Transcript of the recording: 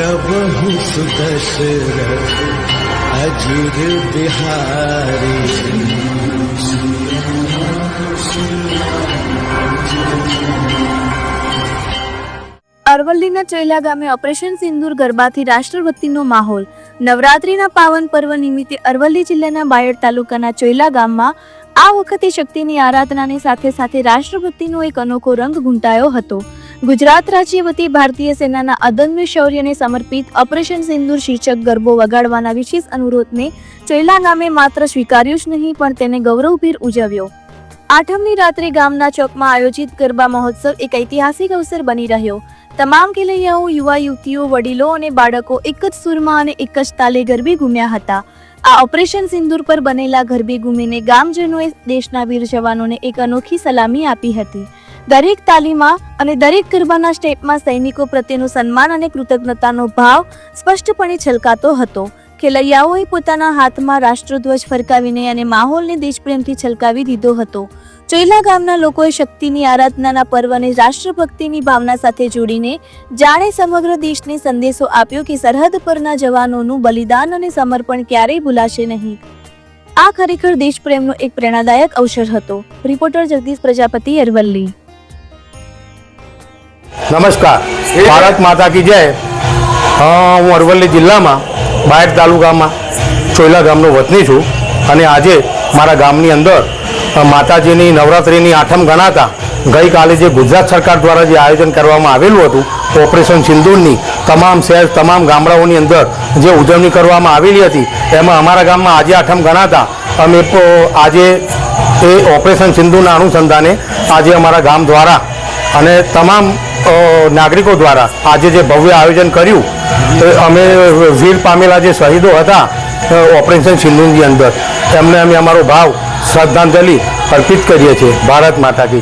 પ્રભુ દશરથ અજુર બિહારી અરવલ્લીના ચૈલા ગામે ઓપરેશન સિંદૂર ગરબાથી રાષ્ટ્રભક્તિનો માહોલ. નવરાત્રીના પાવન પર્વ નિમિત્તે અરવલ્લી જિલ્લાના બાયડ તાલુકાના ચૈલા ગામમાં આ વખતે શક્તિની આરાધનાની સાથે સાથે રાષ્ટ્રભક્તિનો એક અનોખો રંગ ઘૂંટાયો હતો. ગુજરાત રાજ્ય વતી ભારતીય સેનાના અદમ્ય શૌર્યને સમર્પિત ઓપરેશન સિંદૂર શીર્ષક ગરબો વગાડવાના વિશેષ અનુરોધને ચોયલા ગામે માત્ર સ્વીકાર્યો જ નહીં, પણ તેને ગૌરવભેર ઉજવ્યો. આઠમની રાત્રે ગામના ચોકમાં આયોજિત ગરબા મહોત્સવ એક ઐતિહાસિક અવસર બની રહ્યો. તમામ ખેલૈયાઓ, યુવા યુવતીઓ, વડીલો અને બાળકો એક જ સુરમાં અને એક જ તાલે ગરબી ઘૂમ્યા હતા. આ ઓપરેશન સિંદૂર પર બનેલા ગરબી ઘૂમીને ગામજનોએ દેશના વીર જવાનોને એક અનોખી સલામી આપી હતી. દરેક તાલીમાં અને દરેક ગરબાના સ્ટેપમાં સૈનિકો પ્રત્યેનું સન્માન અને કૃતજ્ઞતાનો ભાવ સ્પષ્ટપણે છલકાતો હતો. ખેલૈયાઓએ પોતાના હાથમાં રાષ્ટ્રધ્વજ ફરકાવીને અને માહોલને દેશપ્રેમથી છલકાવી દીધો હતો. ચોયલા ગામના લોકોએ શક્તિની આરાધનાના પર્વને રાષ્ટ્રભક્તિની ભાવના સાથે જોડીને જાણે સમગ્ર દેશને સંદેશો આપ્યો કે સરહદ પરના જવાનોનું બલિદાન અને સમર્પણ ક્યારેય ભૂલાશે નહીં. આ ખરેખર દેશપ્રેમનો એક પ્રેરણાદાયક અવસર હતો. રિપોર્ટર જગદીશ પ્રજાપતિ અરવલ્લી. નમસ્કાર. ભારત માતા કી જય. હું અરવલ્લી જિલ્લામાં, બાયડ તાલુકામાં, ચોયલા ગામનો વતની છું. અને આજે મારા ગામની અંદર માતાજીની નવરાત્રિની આઠમ ગણાતા, ગઈકાલે જે ગુજરાત સરકાર દ્વારા જે આયોજન કરવામાં આવેલું હતું, ઓપરેશન સિંદૂરની તમામ શહેર, તમામ ગામડાઓની અંદર જે ઉજવણી કરવામાં આવેલી હતી, એમાં અમારા ગામમાં આજે આઠમ ગણાતા, અમે આજે એ ઓપરેશન સિંધુના અનુસંધાને આજે અમારા ગામ દ્વારા અને તમામ નાગરિકો દ્વારા આજે જે ભવ્ય આયોજન કર્યું અમે વીર પામેલા જે શહીદો હતા ઓપરેશન સિંધુની અંદર, એમને અમે અમારો ભાવ, શ્રદ્ધાંજલિ અર્પિત કરીએ છીએ ભારત માતા કી